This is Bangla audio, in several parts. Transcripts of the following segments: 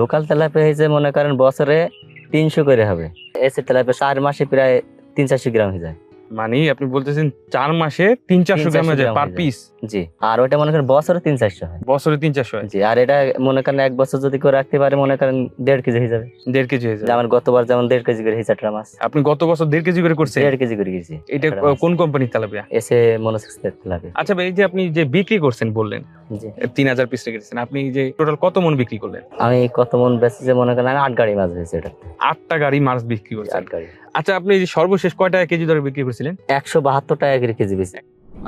লোকাল তেলাপিয়া হয়েছে মনে করেন বছরে তিনশো করে হবে। এসে তেলাপিয়া চার মাসে প্রায় তিন চারশো গ্রাম হয়ে যায়। মানে আপনি বলতেছেন চার মাসে তিন চারশো গ্রাম হয়ে যায় পার পিস? জি আর ওটা মনে করেন বছরে তিন চারশো হয়। বছরে তিন চারশো হয়? জি আর এটা মনে করেন এক বছর যদি করে রাখতে পারে মনে করেন দেড় কেজি হয়ে যাবে। দেড় কেজি হয়ে যায় যেমন গতবার যেমন দেড় কেজি করে হয়েছে মাছ আপনি গত বছর দেড় কেজি করে করছেন? দেড় কেজি করে গেছি। এটা কোন কোম্পানির তেলাপিয়া? এসে মনোসেক্স তেলাপিয়া আচ্ছা ভাই এই যে আপনি যে বিক্রি করছেন বললেন তিন হাজার পিস রেখেছেন। আপনি যে টোটাল কত মন বিক্রি করলেন? আমি কত মন বেচেছে মনে করেন আট গাড়ি মাছ হয়েছে এটা। আটটা গাড়ি মাছ বিক্রি করছেন। আট গাড়ি। আচ্ছা আপনি সর্বশেষ কয় টাকা কেজি দরে বিক্রি করেছিলেন? একশো বাহাত্তর টাকা কেজি বেশি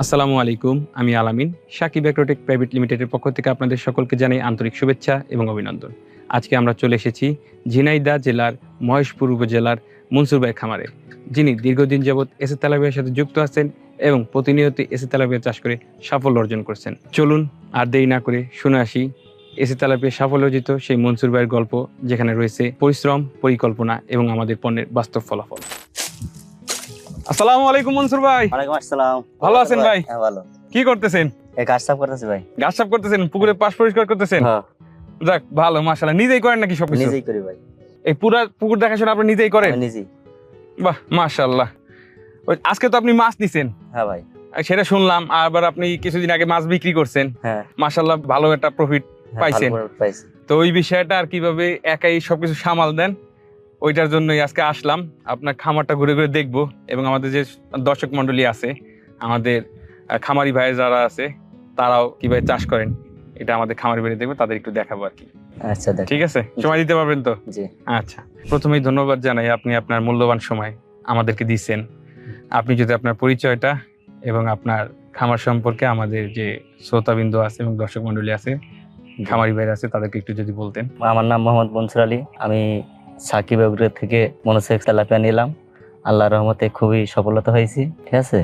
আসসালামু আলাইকুম আমি আলামিন সাকিব অ্যাগ্রোটেক প্রাইভেট লিমিটেডের পক্ষ থেকে আপনাদের সকলকে জানাই আন্তরিক শুভেচ্ছা এবং অভিনন্দন। আজকে আমরা চলে এসেছি ঝিনাইদা জেলার মহেশপুর উপজেলার মনসুরবাই খামারে যিনি দীর্ঘদিন যাবৎ এসে তেলাপিয়ার সাথে যুক্ত আছেন। এবং প্রতিনিয়ত এসি তেলাপিয়া চাষ করে সাফল্য অর্জন করছেন। চলুন আর দেরি না করে শুনে আসি এসে তেলাপিয়া সাফল্য অর্জিত সেই মনসুর ভাইয়ের গল্প যেখানে রয়েছে পরিশ্রম পরিকল্পনা এবং আমাদের পণ্যের বাস্তব ফলাফল। আসসালামু আলাইকুম মনসুর ভাই। ওয়ালাইকুম আসসালাম। ভালো আছেন ভাই? হ্যাঁ ভালো। কি করতেছেন? এই কাজ সাফ করতেছি ভাই। গাছ সাফ করতেছেন? পুকুরে পাশ পরিষ্কার করতেছেন? হ্যাঁ। যাক ভালো মাশাআল্লাহ। নিজেই করেন নাকি সবকিছু? নিজেই করি ভাই। এই পুরা পুকুর দেখাশোনা আপনি নিজেই করেন? নিজেই। বাহ মাশাআল্লাহ। আজকে তো আপনি মাছ নিছেন। হ্যাঁ ভাই। সেটা শুনলাম আবার আপনি কিছুদিন আগে মাছ বিক্রি করছেন। হ্যাঁ। মাশাআল্লাহ ভালো একটা প্রফিট হ্যাঁ, পাইছেন? তো ওই বিষয়টা আর কীভাবে একাই সবকিছু সামাল দেন ওইটার জন্যই আজকে আসলাম। আপনার খামারটা ঘুরে ঘুরে দেখব এবং আমাদের যে দর্শক মন্ডলী আছে আমাদের খামারি ভাই যারা আছে তারাও কীভাবে চাষ করেন এটা আমাদের খামারি বাড়ি দেখব তাদের একটু দেখাবো আর কি। আচ্ছা ঠিক আছে? সময় দিতে পারবেন তো? জি। আচ্ছা। প্রথমেই ধন্যবাদ জানাই আপনি আপনার মূল্যবান সময় আমাদেরকে দিচ্ছেন আপনি যদি আপনার পরিচয়টা এবং আপনার খামার সম্পর্কে আমাদের যে শ্রোতাবিন্দু আছে এবং দর্শক মন্ডলী আছে খামারি ভাইরা আছে তাদেরকে একটু যদি বলতেন। আমার নাম মোহাম্মদ মনসুর আলী। আমি সাকিব এগ্রো থেকে মনোসেক্স তেলাপিয়া নিলাম। আল্লাহ রহমতে খুবই সফলতা হয়েছি ঠিক আছে?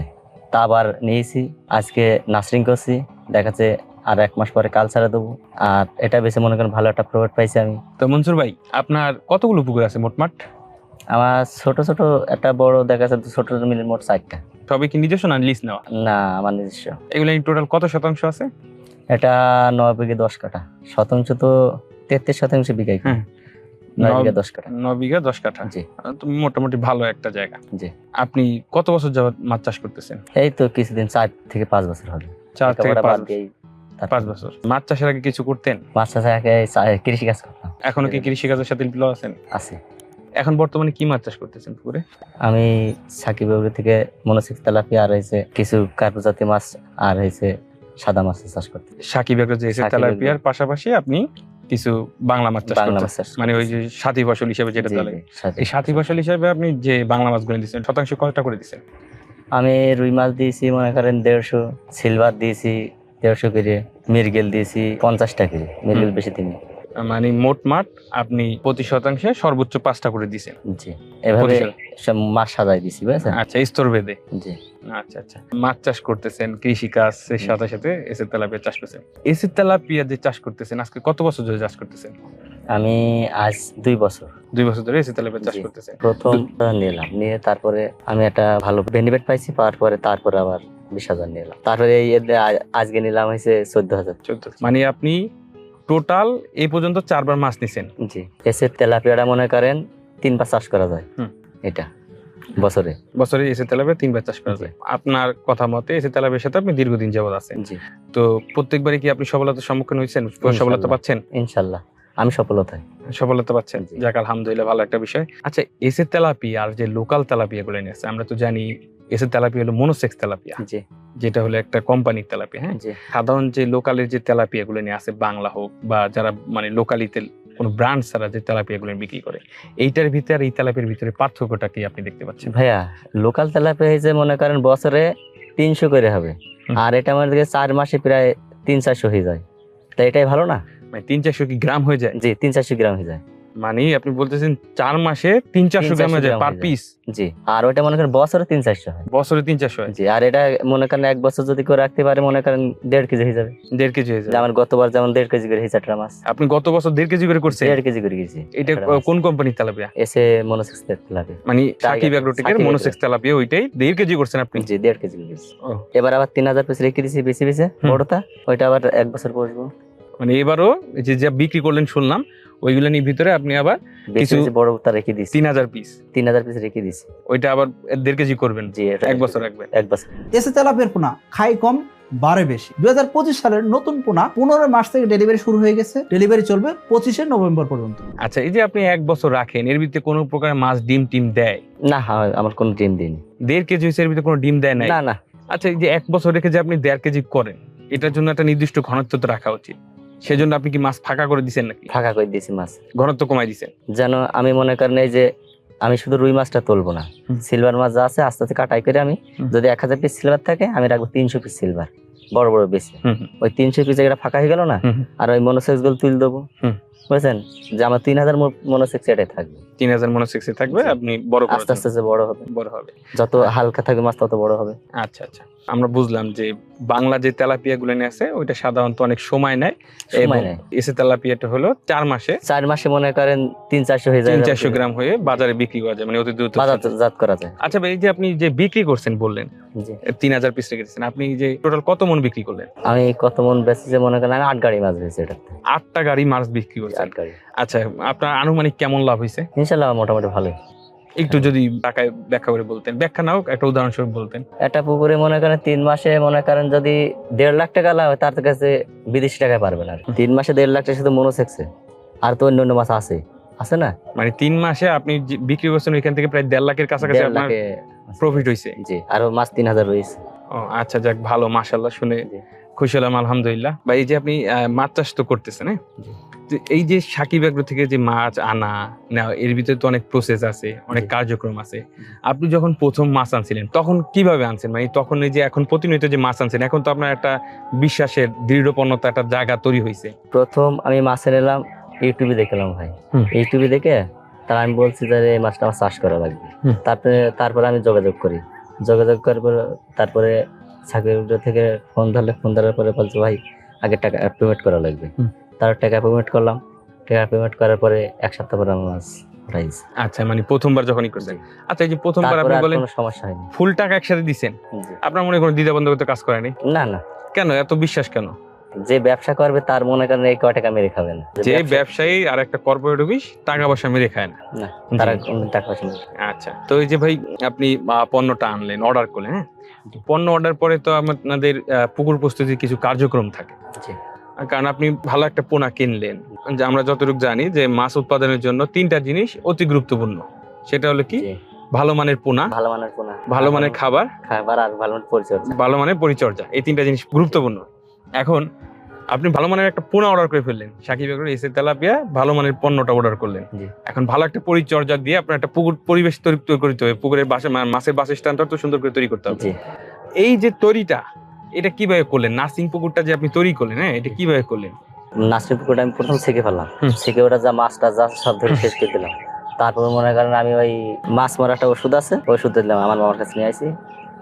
তা আবার নিয়েছি আজকে নার্সিং করছি। দেখাচ্ছে আর এক মাস পরে কাল ছাড়া দেবো। আর এটা বেশি মনে করেন ভালো একটা প্রভাব পাইছি আমি। তো মনসুর ভাই আপনার কতগুলো পুকুর আছে মোটমাট? আমার ছোট ছোট একটা বড় দেখা যাচ্ছে ছোট মিলে মোট চারটা। সবই কি নিজস্ব না লিস নেওয়া? না আমার নিজস্ব। এগুলো টোটাল কত শতাংশ আছে? এটা নয় বিঘে দশ কাঠা। শতাংশ তো তেত্রিশ শতাংশ বিঘাই হ্যাঁ। নয় বিঘা দশ কাঠা। ন বিঘা দশ কাঠা। জি। মোটামুটি ভালো একটা জায়গা। জি। আপনি কত বছর যাবত মাছ চাষ করতেছেন? এই তো কিছুদিন চার থেকে পাঁচ বছর হবে। চার থেকে পাঁচ বছর। পাঁচ বছর। মাছ চাষের আগে কিছু করতেন? মাছ চাষে আগে কৃষি কাজ করতাম। এখনও কি কৃষি কাজের সাথে লিপ্ত আছেন? আছে। এখন বর্তমানে কি মাছ চাষ করতেছেন পুকুরে? আমি সাকিব থেকে মনোসিক তেলাপি আর হয়েছে কিছু কার্পু জাতীয় মাছ আর হয়েছে সাদা মাছের চাষ করতে সাকিব একটা যে তেলাপিয়ার পাশাপাশি আপনি কিছু বাংলা মাছ চাষ মানে ওই যে সাথী ফসল হিসেবে যেটা চলে এই সাথী ফসল হিসেবে আপনি যে বাংলা মাছগুলো দিচ্ছেন শতাংশ কয়টা করে দিচ্ছেন আমি রুই মাছ দিয়েছি মনে করেন দেড়শো সিলভার দিয়েছি দেড়শো করে মিরগেল দিয়েছি পঞ্চাশটা করে মিরগেল। বেশি দিনই মানে মোট মাঠ আপনি প্রতি শতাংশে সর্বোচ্চ পাঁচটা করে দিচ্ছেন জি এভাবে মাছ সাজাই দিছি বুঝেছেন? আচ্ছা স্তর বেদে জি। আচ্ছা আচ্ছা। মাছ চাষ করতেছেন কৃষি কাজ এর সাথে সাথে তেলাপিয়া চাষ করতেছেন তেলাপিয়া যে চাষ করতেছেন আজকে কত বছর ধরে চাষ করতেছেন? আমি আজ দুই বছর। দুই বছর ধরে এসে তেলাপিয়া চাষ। করতেছেন। প্রথম নিলাম নিয়ে তারপরে আমি একটা ভালো বেনিফিট পাইছি পাওয়ার পরে তারপরে আবার বিশ হাজার নিলাম। তারপরে এই আজকে নিলাম হয়েছে চোদ্দ হাজার। চোদ্দ মানে আপনি টোটাল এই পর্যন্ত চারবার মাছ নিছেন। জি এসে তেলাপিয়াটা মনে করেন তিনবার চাষ করা যায়। এটা বছরে। বছরে এসে তেলাপিয়া তিনবার চাষ করা যায়। আপনার কথা মতে এসে তেলাপিয়ার সাথে আপনি দীর্ঘদিন যাবত আছেন। জি। তো প্রত্যেকবারই কি আপনি সফলতার সম্মুখীন হয়েছেন? সফলতা পাচ্ছেন? ইনশাল্লাহ। আমি সফলতায়। সফলতা পাচ্ছেন। জি। যাক আলহামদুলিল্লাহ ভালো একটা বিষয়। আচ্ছা এসে তেলাপিয়া আর যে লোকাল তেলাপিয়া গুলো নিয়ে আসছে আমরা তো জানি এসে তেলাপিয়া হলো মনোসেক্স তেলাপিয়া। যেটা হলো একটা কোম্পানির তেলাপিয়া হ্যাঁ? সাধারণ যে লোকালের যে তেলাপিয়া গুলো নিয়ে আসে বাংলা হোক বা যারা মানে লোকালিতে কোনো ব্র্যান্ড ছাড়া যে তেলাপিয়া গুলো বিক্রি করে এইটার ভিতরে আর এই তেলাপিয়ার ভিতরে পার্থক্যটা কি আপনি দেখতে পাচ্ছেন? ভাইয়া লোকাল তেলাপিয়া হয়েছে মনে করেন বছরে তিনশো করে হবে। আর এটা আমাদের চার মাসে প্রায় তিন চারশো হয়ে যায়। তা এটাই ভালো না? মানে তিন চারশো কি গ্রাম হয়ে যায়? জি তিন চারশো গ্রাম হয়ে যায়। মানে আপনি বলতেছেন চার মাসে তিন চারশো গ্রাম হয়ে যায় পার পিস জি আর ওইটা মনে করেন বছরে তিন চারশো হয়। বছরে তিন চারশো জি আর এটা মনে করেন এক বছর যদি করে রাখতে পারে মনে করেন দেড় কেজি হয়ে যাবে। দেড় কেজি হয়ে যায় যেমন গতবার যেমন দেড় কেজি করে হয়েছে একটা মাছ আপনি গত বছর দেড় কেজি করে করছেন? দেড় কেজি করে গেছি। এটা কোন কোম্পানির তেলাপিয়া? এসে মনোসেক্স লাগে মানে সাকিব অ্যাগ্রোটেকের মনোসেক্স তেলাপিয়া ওইটাই দেড় কেজি করছেন আপনি? জি দেড় কেজি করে এবার আবার তিন হাজার পিস রেখে দিয়েছি বেশি বেশি। বড়টা ওইটা আবার এক বছর বসবো। মানে এবারও যে যা বিক্রি করলেন শুনলাম ওইগুলো নিয়ে ভিতরে আপনি আবার কিছু- বেশি বড় তা রেখে দিছি। তিন হাজার পিস তিন হাজার পিস রেখে দিছি। ওইটা আবার দেড় কেজি করবেন। জি এক বছর রাখবেন। এক বছর। এসে তেলাপিয়ার পোনা খাই কম বাড়ে বেশি। দুই সালের নতুন পোনা পনেরো মাস থেকে ডেলিভারি শুরু হয়ে গেছে। ডেলিভারি চলবে পঁচিশে নভেম্বর পর্যন্ত। আচ্ছা এই যে আপনি এক বছর রাখেন এর ভিতরে কোনো প্রকার মাছ ডিম টিম দেয়? না হ্যাঁ, আমার কোনো ডিম দিন দেড় কেজি হয়েছে এর ভিতরে কোনো ডিম দেয় না না। আচ্ছা এই যে এক বছর রেখে যে আপনি দেড় কেজি করেন এটার জন্য একটা নির্দিষ্ট ঘনত্ব তো রাখা উচিত। সেজন্য আপনি কি মাছ ফাঁকা করে দিচ্ছেন নাকি? ফাঁকা করে দিয়েছি মাছ। ঘনত্ব কমাই দিচ্ছেন যেন আমি মনে করেন এই যে আমি শুধু রুই মাছটা তুলবো না। সিলভার মাছ যা আছে আস্তে আস্তে কাটাই করে আমি যদি এক হাজার পিস সিলভার থাকে আমি রাখব তিনশো পিস সিলভার বড় বড় বেশি। ওই তিনশো পিস জায়গাটা ফাঁকা হয়ে গেল না। আর ওই মনোসেক্সগুলো তুলে দেবো। বুঝছেন? যে আমার তিন হাজার মনোসেক্স এটাই থাকবে। তিন হাজার মনোসেক্সে থাকবে আপনি বড় আস্তে আস্তে আস্তে বড় হবে। বড় হবে। যত হালকা থাকবে মাছ তত বড় হবে। আচ্ছা আচ্ছা। আমরা বুঝলাম যে বাংলা যে তেলাপিয়া গুলো নিয়ে আছে ওইটা সাধারণত অনেক সময় নেয়। সময় নেয়। এসে তেলাপিয়াটা হলো চার মাসে চার মাসে মনে করেন তিন চারশো হয়ে যায়। তিন চারশো গ্রাম হয়ে বাজারে বিক্রি করা যায় মানে অতি দ্রুত বাজারজাত করা যায়। আচ্ছা ভাই এই যে আপনি যে বিক্রি করছেন বললেন তিন হাজার পিস রেখে দিচ্ছেন আপনি যে টোটাল কত মন বিক্রি করলেন? আমি কত মন বেচেছে মনে করেন আমি আট গাড়ি মাছ বেচেছি এটাতে। আটটা গাড়ি মাছ বিক্রি করছেন। আচ্ছা আপনার আনুমানিক কেমন লাভ হয়েছে ইনশাল্লাহ মোটামুটি ভালোই। একটু যদি টাকায় ব্যাখ্যা করে বলতেন। ব্যাখ্যা নাও একটা উদাহরণস্বরূপ বলতেন। একটা পুকুরে মনে করেন তিন মাসে মনে করেন যদি দেড় লাখ টাকা লাভ তার কাছে বিদেশি টাকায় পারবে না আর। তিন মাসে দেড় লাখ টাকা শুধু মনোসেক্সে আর তো অন্য অন্য মাছ আছে। আছে না? মানে তিন মাসে আপনি বিক্রি করছেন ওইখান থেকে প্রায় দেড় লাখের কাছাকাছি আপনার প্রফিট হয়েছে জি আরও মাছ তিন হাজার রয়েছে। ও আচ্ছা যাক ভালো মাশাল্লাহ শুনে। খুশি হলাম আলহামদুলিল্লাহ। বা এই যে আপনি মাছ চাষ তো করতেছেন হ্যাঁ? এই যে সাকিব এগ্রো থেকে যে মাছ আনা নেওয়া এর ভিতরে তো অনেক প্রসেস আছে অনেক কার্যক্রম আছে। আপনি যখন প্রথম মাছ আনছিলেন তখন কীভাবে আনছেন? মানে তখন এই যে এখন প্রতিনিয়ত যে মাছ আনছেন এখন তো আপনার একটা বিশ্বাসের দৃঢ়পন্নতা একটা জায়গা তৈরি হয়েছে প্রথম আমি মাছে নিলাম ইউটিউবে দেখলাম ভাই। ইউটিউবে দেখে তার আমি বলছি যে এই মাছটা আমার চাষ করা লাগবে। তারপরে তারপরে আমি যোগাযোগ করি। যোগাযোগ করার পর তারপরে সাকিব থেকে ফোন ধরলে ফোন ধরার পরে বলছে ভাই আগে টাকা পেমেন্ট করা লাগবে। তার টাকা পেমেন্ট করলাম। টাকা পেমেন্ট করার পরে এক সপ্তাহ পরে আমার মাছ প্রাইস আচ্ছা মানে প্রথমবার যখনই করছেন। আচ্ছা এই যে প্রথমবার আপনি বলেন কোনো সমস্যা হয়নি। ফুল টাকা একসাথে দিছেন। জি। আপনার মনে কোনো দ্বিধা বন্ধ করতে কাজ করেনি না না। কেন? এত বিশ্বাস কেন? যে ব্যবসা করবে তার মনে করেন এই কয় টাকা মেরে খাবে না। যে ব্যবসায়ী আর একটা কর্পোরেট অফিস টাকা পয়সা মেরে খায় না। না তারা টাকা পয়সা আচ্ছা তো এই যে ভাই আপনি পণ্যটা আনলেন অর্ডার করলেন হ্যাঁ? পণ্য অর্ডার পরে তো আপনাদের আহ, পুকুর প্রস্তুতির কিছু কার্যক্রম থাকে। কারণ আপনি ভালো একটা পোনা কিনলেন। যে আমরা যতটুকু জানি যে মাছ উৎপাদনের জন্য তিনটা জিনিস অতি গুরুত্বপূর্ণ। সেটা হলো কি? ভালো মানের পোনা ভালো মানের পোনা। ভালো মানের খাবার খাবার আর ভালো মানের পরিচর্যা। ভালো মানের পরিচর্যা এই তিনটা জিনিস গুরুত্বপূর্ণ। এখন আপনি ভালো মানের একটা পোনা অর্ডার করে ফেললেন। সাকিব এগুলো এসে তেলাপিয়া ভালো মানের পণ্যটা অর্ডার করলেন। এখন ভালো একটা পরিচর্যা দিয়ে আপনার একটা পুকুর পরিবেশ তৈরি তৈরি করতে হবে। পুকুরের বাসা মাছের বাসস্থানটা তো সুন্দর করে তৈরি করতে হবে। এই যে তৈরিটা এটা কীভাবে করলেন? নার্সিং পুকুরটা যে আপনি তৈরি করলেন হ্যাঁ? এটা কীভাবে করলেন? নাচনি পুকুরটা আমি প্রথম শিখে ফেললাম। শিখে ওটা যা মাছটা যা সব ধরে শেষ করে দিলাম। তারপর মনে করেন আমি ওই মাছ মারা একটা ওষুধ আছে ওষুধ দিলাম আমার মামার কাছে নিয়ে আসি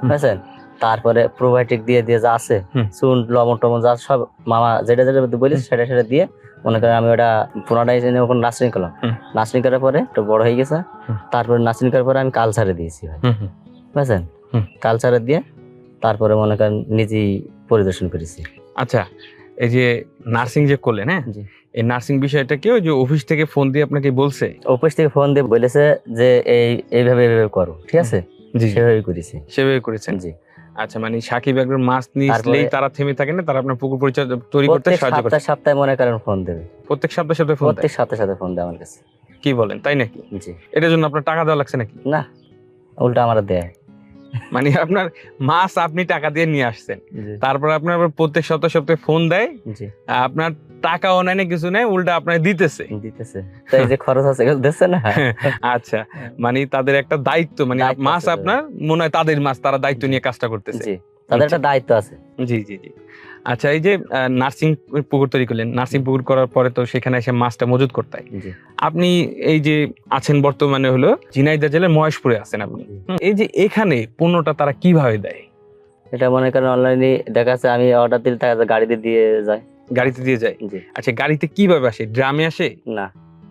বুঝছেন তারপরে প্রোবায়োটিক দিয়ে দিয়ে যা আছে চুন লবণ টবণ যা সব মামা যেটা যেটা বলিস সেটা সেটা দিয়ে মনে করেন আমি ওটা পুনরায় এনে ওখানে নার্সিং করলাম। নার্সিং করার পরে একটু বড় হয়ে গেছে। তারপরে নার্সিং করার পরে আমি কালচারে দিয়েছি ভাই। বুঝছেন। কালচারে দিয়ে তারপরে মনে করেন নিজেই পরিদর্শন করেছি। আচ্ছা এই যে নার্সিং যে করলেন হ্যাঁ। এই নার্সিং বিষয়টা কি ওই যে অফিস থেকে ফোন দিয়ে আপনাকে বলছে? অফিস থেকে ফোন দিয়ে বলেছে যে এই এইভাবে এইভাবে করো ঠিক আছে? জি সেভাবে করেছি। সেভাবে করেছেন? জি। আচ্ছা মানে সাকিব একবার মাছ নিলেই তারা থেমে থাকে না তারা আপনার পুকুর পরিচর্যা তৈরি করতে সাহায্য করে। সপ্তাহে সপ্তাহে মনে করেন ফোন দেবে। প্রত্যেক সপ্তাহে সপ্তাহে ফোন প্রত্যেক সপ্তাহে সাথে ফোন দেয় আমার কাছে। কি বলেন তাই নাকি? জি। এটার জন্য আপনার টাকা দেওয়া লাগছে নাকি? না উল্টা আমার দেয়। মানে আপনার মাছ আপনি টাকা দিয়ে নিয়ে আসছেন। তারপর আপনার প্রত্যেক সপ্তাহে সপ্তাহে ফোন দেয়। আপনার টাকা অনলাইনে কিছু নেই উল্টা আপনার দিতেছে। দিতেছে। তাই যে খরচ আছে দিচ্ছে না? আচ্ছা মানে তাদের একটা দায়িত্ব মানে মাস মাছ আপনার মনে হয় তাদের মাছ তারা দায়িত্ব নিয়ে কাজটা করতেছে। তাদের একটা দায়িত্ব আছে। জি জি জি। আচ্ছা এই যে নার্সিং পুকুর তৈরি করলেন নার্সিং পুকুর করার পরে তো সেখানে এসে মাছটা মজুত করতে হয়। আপনি এই যে আছেন বর্তমানে হলো ঝিনাইদহ জেলার মহেশপুরে আছেন আপনি। এই যে এখানে পণ্যটা তারা কীভাবে দেয়? এটা মনে করেন অনলাইনে দেখা যাচ্ছে আমি অর্ডার দিলে তারা গাড়িতে দিয়ে যায়। গাড়িতে দিয়ে যায়? আচ্ছা গাড়িতে কীভাবে আসে? ড্রামে আসে? না।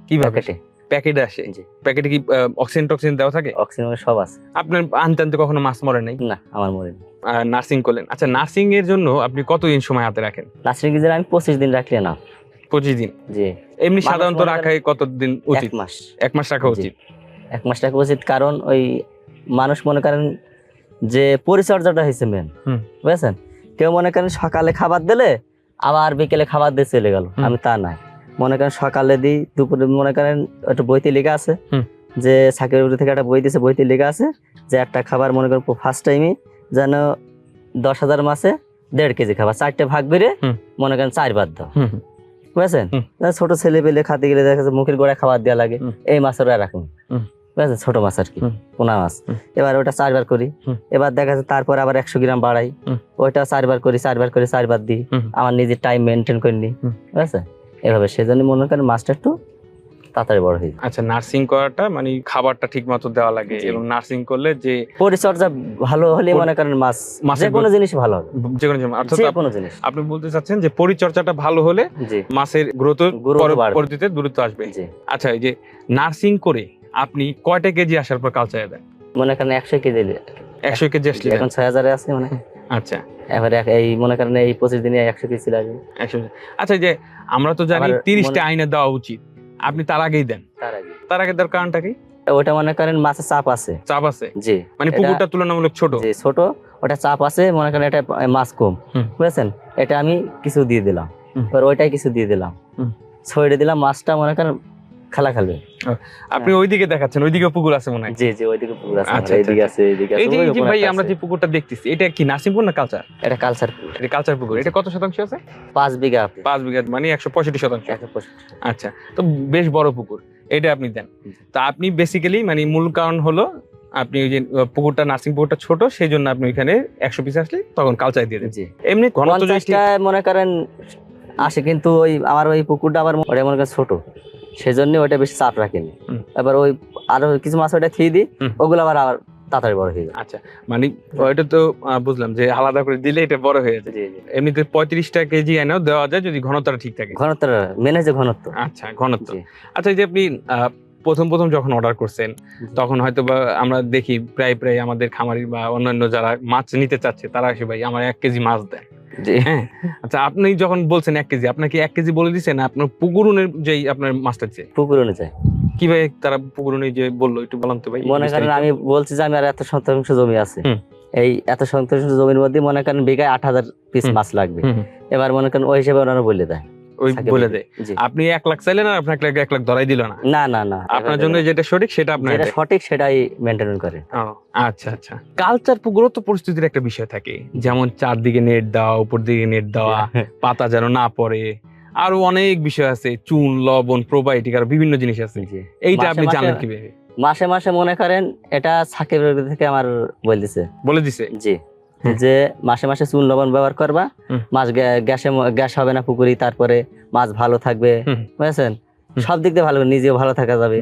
কীভাবে প্যাকেটে প্যাকেটে আসে? জি। প্যাকেটে কি অক্সিজেন টক্সিজেন দেওয়া থাকে? অক্সিজেন সব আছে। আপনার আনতে আনতে কখনো মাছ মরে নাই? না আমার মনে নার্সিং করলেন? আচ্ছা নার্সিং এর জন্য আপনি কতদিন সময় হাতে রাখেন? গিজার আমি পঁচিশ দিন রাখলে না। পঁচিশ দিন? জি। এমনি মানুষ সাধারণত মনে করে- রাখাই কতদিন এক উচিত? মাস। এক মাস রাখা জি। উচিত? এক মাস টাকা উচিত কারণ ওই মানুষ মনে করেন যে পরিচর্যাটা হয়েছে মেন হুম। বুঝেছেন? কেউ মনে করেন সকালে খাবার দিলে আবার বিকেলে খাবার দিয়ে চলে গেল। হুম। আমি তা নাই মনে করেন সকালে দিই দুপুরে মনে করেন একটা বইতে লেখা আছে। যে সাকির থেকে একটা বই দিয়েছে বইতে লেখা আছে যে একটা খাবার মনে করেন ফার্স্ট টাইমে যেন দশ হাজার মাসে দেড় কেজি খাবার চারটে ভাগ বেড়ে মনে করেন চারবার দাও। হুম, হুম, বুঝেছেন ছোট ছেলে পেলে খাতে গেলে দেখা যাচ্ছে মুখের গোড়ায় খাবার দেওয়া লাগে এই মাছের এরকম। বুঝেছেন? ছোট মাছ আর কি পোনা মাছ। এবার ওটা চারবার করি এবার দেখা যাচ্ছে তারপর আবার একশো গ্রাম বাড়াই। ওইটা চারবার করি চারবার করে চারবার দিই আমার নিজের টাইম মেনটেন করে নিই। হুম। এভাবে সেজন্য মনে করেন মাছটা একটু তাড়াতাড়ি বড় হয়ে আচ্ছা নার্সিং করাটা মানে খাবারটা ঠিক মতো দেওয়া লাগে এবং নার্সিং করলে যে পরিচর্যা ভালো হলে মনে করেন মাছ মাছের যে কোনো জিনিস ভালো হবে। যে কোনো জিনিস- অর্থাৎ যে কোনো জিনিস। আপনি বলতে চাচ্ছেন যে পরিচর্যাটা ভালো হলে মাছের গ্রোথ পরবর্তীতে দ্রুত আসবে। আচ্ছা এই যে নার্সিং করে আপনি কয়টা কেজি আসার পর কালচারে দেন? মনে করেন একশো কেজি একশো কেজি আসলে এখন ছয় হাজারে আছে মানে আচ্ছা। এবার এই মনে করেন এই পঁচিশ দিনে একশো কেজি আচ্ছা যে আমরা তো জানি তিরিশটা আইনে দেওয়া উচিত। আপনি তার আগেই দেন। তার আগে। তার আগে দেওয়ার কারণটা কি? ওটা মনে করেন মাছের চাপ আছে। চাপ আছে? জি। মানে পুকুরটা তুলনামূলক ছোট? যে ছোট। ওটা চাপ আছে মনে করেন এটা মাছ কম। বুঝেছেন? এটা আমি কিছু দিয়ে দিলাম। এবার ওইটাই কিছু দিয়ে দিলাম। ছড়ে দিলাম মাছটা মনে করেন খেলা খেলবে। আপনি ওইদিকে দেখাচ্ছেন ওইদিকে পুকুর আছে মনে হয়। জি জি ওইদিকে পুকুর আছে আচ্ছা, আচ্ছা, এইদিকে আছে এইদিকে আছে এই যে ভাই আমরা যে পুকুরটা দেখতেছি এটা কি নার্সিংপুর না কালচার? এটা কালচার পুকুর। এটা কালচার পুকুর এটা কত শতাংশ আছে? পাঁচ বিঘা আপনি পাঁচ বিঘা মানে একশো পঁয়ষট্টি শতাংশ। একশো পঁয়ষট্টি। আচ্ছা তো বেশ বড় পুকুর এটা আপনি দেন। তো আপনি বেসিক্যালি মানে মূল কারণ হলো আপনি ওই যে পুকুরটা নার্সিং পুকুরটা ছোট সেই জন্য আপনি ওইখানে একশো পিস আসলে তখন কালচার দিয়ে দেন। এমনি ঘনত্ব মনে করেন আসে কিন্তু ওই আমার ওই পুকুরটা আবার মনে করেন ছোট। সেজন্য ওটা বেশি চাপ রাখেনি। এবার ওই আরও কিছু মাছ ওটা খেয়ে দিই ওগুলো আবার আবার তাড়াতাড়ি বড় হয়ে যায়। আচ্ছা মানে ওইটা তো বুঝলাম যে আলাদা করে দিলে এটা বড় হয়ে যায়। এমনিতে পঁয়ত্রিশটা কেজি এনেও দেওয়া যায় যদি ঘনত্বটা ঠিক থাকে। ঘনত্বটা মেনে যে ঘনত্ব। আচ্ছা ঘনত্ব। আচ্ছা এই যে আপনি প্রথম প্রথম যখন অর্ডার করছেন তখন হয়তো বা আমরা দেখি প্রায় প্রায় আমাদের খামারি বা অন্যান্য যারা মাছ নিতে চাচ্ছে তারা এসে ভাই আমার এক কেজি মাছ দেন। হ্যাঁ? আচ্ছা আপনি যখন বলছেন এক কেজি আপনাকে এক কেজি বলে দিচ্ছেন আপনার পুকুরুনের যেই আপনার মাছটা চেয়ে পুকুর অনুযায়ী কীভাবে তারা পুকুরুনি যে বলল একটু বলাম তো ভাই মনে করেন আমি বলছি যে আমি আর এত শতাংশ জমি আছে। এই এত শতাংশ জমির মধ্যে মনে করেন বিঘায় আট হাজার পিস মাছ লাগবে। এবার মনে করেন ওই হিসেবে ওনারা বলে দেয়। ওই বলে বলে। দেয়। আপনি এক লাখ চাইলেন আর আপনাকে এক লাখ- ধরাই দিল না। না না না। আপনার জন্য যেটা সঠিক সেটা আপনার যেটা সঠিক সেটাই মেনটেন করে। আচ্ছা আচ্ছা। কালচার পুকুরও তো পরিস্থিতির একটা বিষয় থাকে। যেমন চারদিকে নেট দেওয়া উপর দিকে নেট দেওয়া পাতা যেন না পড়ে। আরও অনেক বিষয় আছে। চুন লবণ প্রোবায়োটিক আর বিভিন্ন জিনিস আছে। এইটা আপনি জানেন কীভাবে? মাসে মাসে মনে করেন এটা সাকিব থেকে আমার বলতেছে বলে দিছে? জি। যে মাসে মাসে চুন লবণ ব্যবহার করবা মাছ গ্যাসে গ্যাস হবে না পুকুরি তারপরে মাছ ভালো থাকবে বুঝেছেন? সব দিক দিয়ে ভালো নিজেও ভালো থাকা যাবে।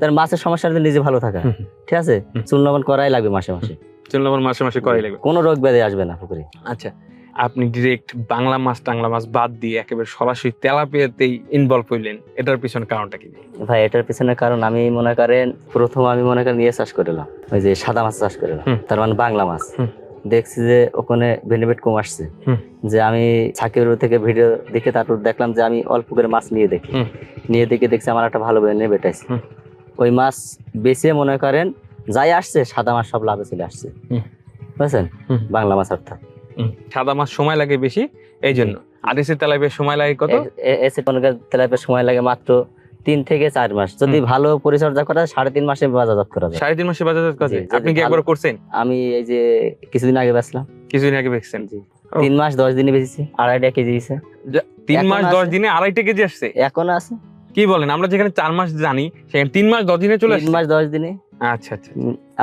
তার মাছের সমস্যা নিজে ভালো থাকা ঠিক আছে? চুন লবণ করাই লাগবে মাসে মাসে। চুন লবণ মাসে মাসে করাই লাগবে। কোনো রোগ ব্যাধি আসবে না পুকুরে। আচ্ছা আপনি ডিরেক্ট বাংলা মাছ টাংলা মাছ বাদ দিয়ে একেবারে সরাসরি তেলাপিয়াতেই ইনভলভ হইলেন। এটার পিছনে কারণটা কি? ভাই এটার পিছনে কারণ আমি মনে করেন প্রথম আমি মনে করেন ইয়ে চাষ করলাম ওই যে সাদা মাছ চাষ করলাম। তার মানে বাংলা মাছ। দেখছি যে ওখানে বেনিফিট কম আসছে। যে আমি সাকিবের থেকে ভিডিও দেখে তারপর দেখলাম যে আমি অল্প করে মাছ নিয়ে দেখি। নিয়ে দেখে দেখছি আমার একটা ভালো বেনিফিট আছে। ওই মাছ বেছে মনে করেন যাই আসছে সাদা মাছ সব লাভে চলে আসছে। বুঝছেন। বাংলা মাছ অর্থাৎ। সাদা মাছ সময় লাগে বেশি এই জন্য এসে তেলাপিয়া সময় লাগে কত? এসে তেলাপিয়ার সময় লাগে মাত্র তিন থেকে চার মাস। যদি ভালো পরিচর্যা করা সাড়ে তিন মাসে বাজারজাত করা যায় সাড়ে তিন মাসে বাজার করা আপনি কি একবার করছেন? আমি এই যে কিছুদিন আগে বেচলাম। কিছুদিন আগে বেচছেন? জি। তিন মাস দশ দিনে বেচেছি আড়াইটা কেজি দিছে। তিন মাস দশ দিনে আড়াইটা কেজি আসছে? এখন আছে। কি বলেন? আমরা যেখানে চার মাস জানি সেখানে তিন মাস দশ দিনে চলে তিন মাস দশ দিনে। আচ্ছা আচ্ছা।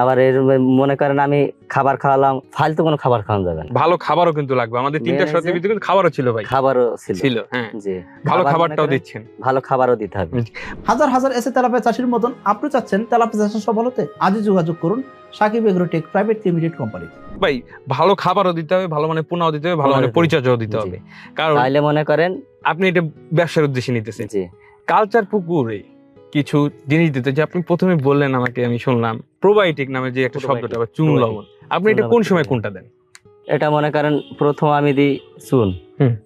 আবার এর মনে করেন আমি খাবার খাওয়ালাম ফালতু কোনো খাবার খাওয়ানো যাবে না। ভালো খাবারও কিন্তু লাগবে। আমাদের তিনটা শর্তের ভিতরে কিন্তু খাবারও ছিল ভাই। খাবারও ছিল। ছিল হ্যাঁ। জি। ভালো খাবারটাও দিচ্ছেন। ভালো খাবারও দিতে হবে। হাজার হাজার এসে তেলাপিয়া চাষির মতন আপনি চাচ্ছেন তেলাপিয়া চাষে সফল হতে আজই যোগাযোগ করুন Sakib agrotech private limited company. ভাই ভালো খাবারও দিতে হবে ভালো মানে পোনাও দিতে হবে ভালো মানে পরিচর্যাও দিতে হবে। কারণ তাইলে মনে করেন আপনি এটা ব্যবসার উদ্দেশ্যে নিতেছেন। জি। কালচার পুকুরে কিছু জিনিস দিতে যে আপনি প্রথমে বললেন আমাকে আমি শুনলাম। প্রোবায়োটিক নামে যে একটা শব্দটা বা চুন লবণ। আপনি এটা কোন সময় কোনটা দেন? এটা মনে করেন প্রথম আমি দিই চুন।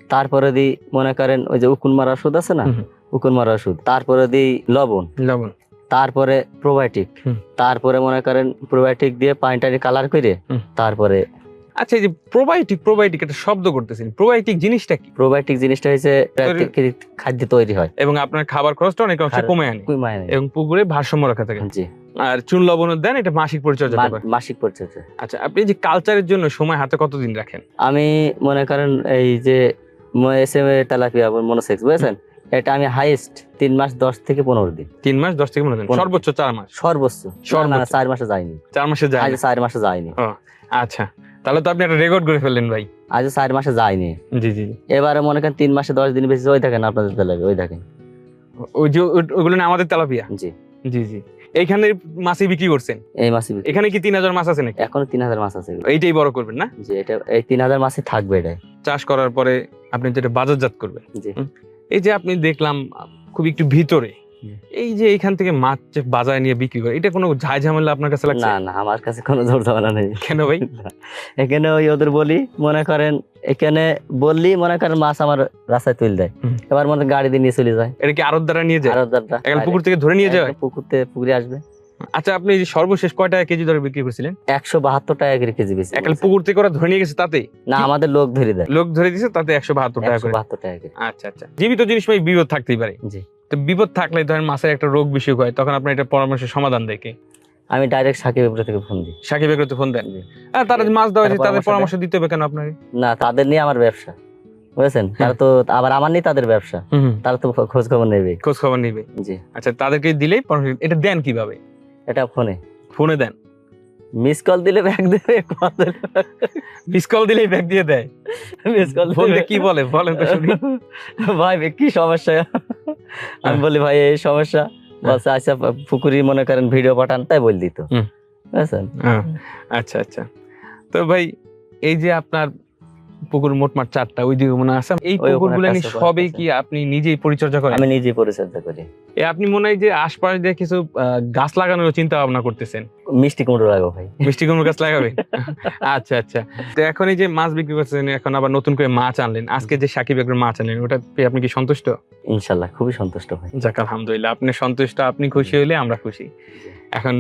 তারপরে দিই মনে করেন ওই যে উকুন মারা ওষুধ আছে না। উকুন মারা ওষুধ। তারপরে দিই লবণ। লবণ। তারপরে প্রোবায়োটিক। তারপরে মনে করেন প্রোবায়োটিক দিয়ে পানিটানি কালার করে তারপরে আচ্ছা এই যে প্রোবায়োটিক প্রোবায়োটিক একটা শব্দ করতেছেন। প্রোবায়োটিক জিনিসটা কি? প্রোবায়োটিক জিনিসটা হচ্ছে প্রাকৃতিক খাদ্য তৈরি হয়। এবং আপনার খাবার খরচটা অনেক অংশে কমে আনে। এবং পুকুরে ভারসাম্য রাখা থাকে। জি। আর চুন লবণও দেন এটা মাসিক পরিচর্যা মাসিক পরিচর্যা। আচ্ছা আপনি যে কালচারের জন্য সময় হাতে কতদিন রাখেন? আমি মনে করেন এই যে এস এম তেলাপিয়া মনোসেক্স বুঝেছেন? এটা আমি হাইয়েস্ট তিন মাস দশ থেকে পনেরো দিন। তিন মাস দশ থেকে পনেরো দিন? সর্বোচ্চ চার মাস? সর্বোচ্চ। চার মাসে যায়নি। চার মাসে যায় চার মাসে যায়নি। আচ্ছা। তাহলে তো আপনি একটা রেকর্ড করে ফেললেন ভাই। আজ চার মাসে যায়নি জি জি। এবারে মনে করেন তিন মাসে দশ দিন বেশি ওই দেখেন আপনাদের তেলাপিয়া ওই দেখেন। ওই যে ওগুলো না আমাদের তেলাপিয়া? জি। জি জি। এইখানে মাছই বিক্রি করছেন? এই বিক্রি। এখানে কি তিন হাজার মাছ আছে নাকি? এখনও তিন হাজার মাছ আছে। এইটাই বড় করবেন না? জি এটা এই তিন হাজার মাছই থাকবে এটা চাষ করার পরে আপনি যেটা বাজারজাত করবেন জি। এই যে আপনি দেখলাম খুব একটু ভিতরে। এই যে এখান থেকে মাছ বাজারে নিয়ে বিক্রি করে এটা কোনো ঝাই ঝামেলা আপনার কাছে লাগছে? না না আমার কাছে কোনো জোর ঝামেলা নেই। কেন ভাই? এখানে ওই ওদের বলি মনে করেন এখানে বললি মনে করেন মাছ আমার রাস্তায় তুলে দেয়। এবার মনে গাড়ি দিয়ে নিয়ে চলে যায়। এটা কি আরত দ্বারা নিয়ে যায়? আরও দাদা এখন পুকুর থেকে ধরে নিয়ে যায়? পুকুরতে পুকুরে আসবে। আচ্ছা আপনি সর্বশেষ কয় টাকা কেজি ধরে বিক্রি করেছিলেন? একশো বাহাত্তর টাকা করে কেজি বেশি একাল পুকুর থেকে ওরা ধরে নিয়ে গেছে তাতে? না আমাদের লোক ধরে দেয়। লোক ধরে দিয়েছে তাতে একশো বাহাত্তর টাকা করে। বাহাত্তর টাকা আচ্ছা আচ্ছা। জীবিত জিনিস ভাই বিপদ থাকতেই পারে। জি। তো বিপদ থাকলে ধরেন মাছের একটা রোগ বিসুখ হয় তখন আপনার এটা পরামর্শের সমাধান দেখে আমি ডাইরেক্ট সাকিব উপরে থেকে ফোন দিই। সাকিব একটু ফোন দেন। আর তারা যে মাছ দেওয়া তাদের পরামর্শ পরামর্শ দিতে হবে কেন আপনার না তাদের নিয়ে আমার ব্যবসা বুঝেছেন? তারা তো আবার আমার নিয়ে তাদের ব্যবসা তারা তো খোঁজ খবর নেবে। খোঁজ খবর নিবে। জি। আচ্ছা তাদেরকে দিলেই পরামর্শ এটা দেন কীভাবে? এটা ফোনে। ফোনে দেন। মিস কল দিলে ব্যাগ দেবে মিস কল দিলেই ব্যাগ দিয়ে দেয়। মিস কল ফোন কি বলে? বলেন তো শুনি। ভাই কি সমস্যা? আমি বলি ভাই এই সমস্যা। বলছে আচ্ছা পুকুরি মনে করেন ভিডিও পাঠান। তাই বল দিত। হ্যাঁ, আচ্ছা আচ্ছা। তো ভাই এই যে আপনার পুকুর মোটমাট চারটা ওই দিকে মনে আছে? এই পুকুরগুলো নিয়ে আছে, সবই কি আপনি নিজেই পরিচর্যা করেন? আমি নিজে পরিচর্যা করি। এ আপনি মনে হয় যে আশপাশ দিয়ে কিছু গাছ লাগানোর চিন্তা ভাবনা করতেছেন? মিষ্টি কুমড়ো লাগো ভাই। মিষ্টি কুমড়ো গাছ লাগাবে? আচ্ছা আচ্ছা। তো এখন এই যে মাছ বিক্রি করতেছেন এখন আবার নতুন করে মাছ আনলেন। আজকে যে সাকিব একবার মাছ আনলেন ওটা পেয়ে আপনি কি সন্তুষ্ট? ইনশাল্লাহ খুবই সন্তুষ্ট ভাই। যাক আলহামদুলিল্লাহ আপনি সন্তুষ্ট আপনি খুশি হলে আমরা খুশি। এখন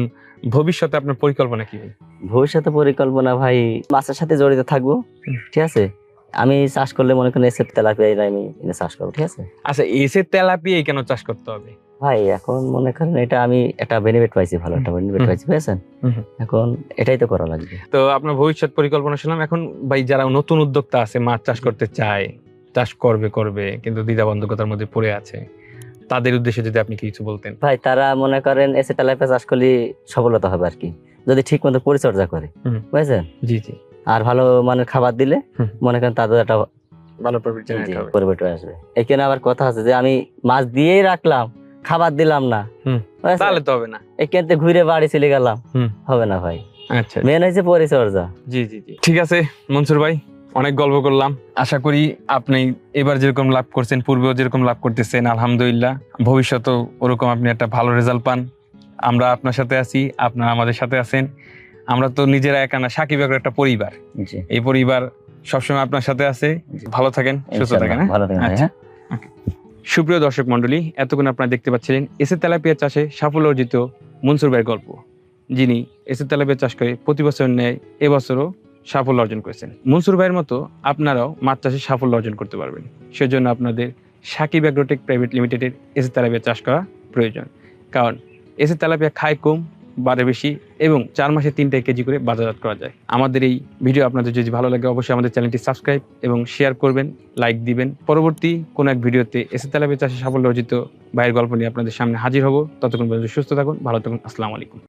ভবিষ্যতে আপনার পরিকল্পনা কি ভবিষ্যতে পরিকল্পনা ভাই মাছের সাথে জড়িত থাকব। ঠিক আছে? আমি চাষ করলে মনে করেন এসে তেলাপিয়া আমি চাষ করব ঠিক আছে? আচ্ছা এসে তেলাপিয়াই কেন চাষ করতে হবে? ভাই এখন মনে করেন এটা আমি একটা বেনিফিট পাইছি ভালো একটা বেনিফিট পাইছি বুঝেছেন। এখন এটাই তো করা লাগবে। তো আপনার ভবিষ্যৎ পরিকল্পনা শুনলাম এখন ভাই যারা নতুন উদ্যোক্তা আছে মাছ চাষ করতে চায় চাষ করবে করবে কিন্তু দ্বিধাবন্ধকতার মধ্যে পড়ে আছে তাদের উদ্দেশ্যে যদি আপনি কিছু বলতেন। ভাই তারা মনে করেন এসে তেলাপিয়া চাষ করলে সফলতা হবে আর কি যদি ঠিক মতো পরিচর্যা করে বুঝেছেন? জি জি। আর ভালো মানের খাবার দিলে মনে করেন তাদের একটা ভালো প্রফিট আসবে। এখানে আবার কথা আছে যে আমি মাছ দিয়েই রাখলাম খাবার দিলাম না। তাহলে তো হবে না। এখান থেকে ঘুরে বাড়ি চলে গেলাম। হবে না ভাই। আচ্ছা। মেন হয়েছে পরিচর্যা। জি জি জি। ঠিক আছে মনসুর ভাই অনেক গল্প করলাম। আশা করি আপনি এবার যেরকম লাভ করছেন পূর্বেও যেরকম লাভ করতেছেন আলহামদুলিল্লাহ। ভবিষ্যতেও ওরকম আপনি একটা ভালো রেজাল্ট পান। আমরা আপনার সাথে আছি আপনারা আমাদের সাথে আছেন। আমরা তো নিজেরা একা না সাকিব একটা পরিবার। এই পরিবার সবসময় আপনার সাথে আছে। ভালো থাকেন সুস্থ থাকেন হ্যাঁ? ভালো থাকেন আচ্ছা। সুপ্রিয় দর্শক মন্ডলী এতক্ষণ আপনারা দেখতে পাচ্ছিলেন এসে তেলাপিয়া চাষে সাফল্য অর্জিত মনসুর ভাইয়ের গল্প। যিনি এসে তেলাপিয়া চাষ করে প্রতি বছর ন্যায় এবছরও সাফল্য অর্জন করেছেন। মনসুর ভাইয়ের মতো আপনারাও মাছ চাষে সাফল্য অর্জন করতে পারবেন। সেজন্য আপনাদের সাকিব অ্যাগ্রোটেক প্রাইভেট লিমিটেডের এসে তেলাপিয়া চাষ করা প্রয়োজন। কারণ এসে তেলাপিয়া খায় কম বাড়ে বেশি এবং চার মাসে তিনটা কেজি করে বাজারজাত করা যায়। আমাদের এই ভিডিও আপনাদের যদি ভালো লাগে অবশ্যই আমাদের চ্যানেলটি সাবস্ক্রাইব এবং শেয়ার করবেন, লাইক দিবেন। পরবর্তী কোনো এক ভিডিওতে এসে তালাবে চাষে সাফল্য অর্জিত ভাইয়ের গল্প নিয়ে আপনাদের সামনে হাজির হব। ততক্ষণ পর্যন্ত সুস্থ থাকুন, ভালো থাকুন, আসসালামু আলাইকুম।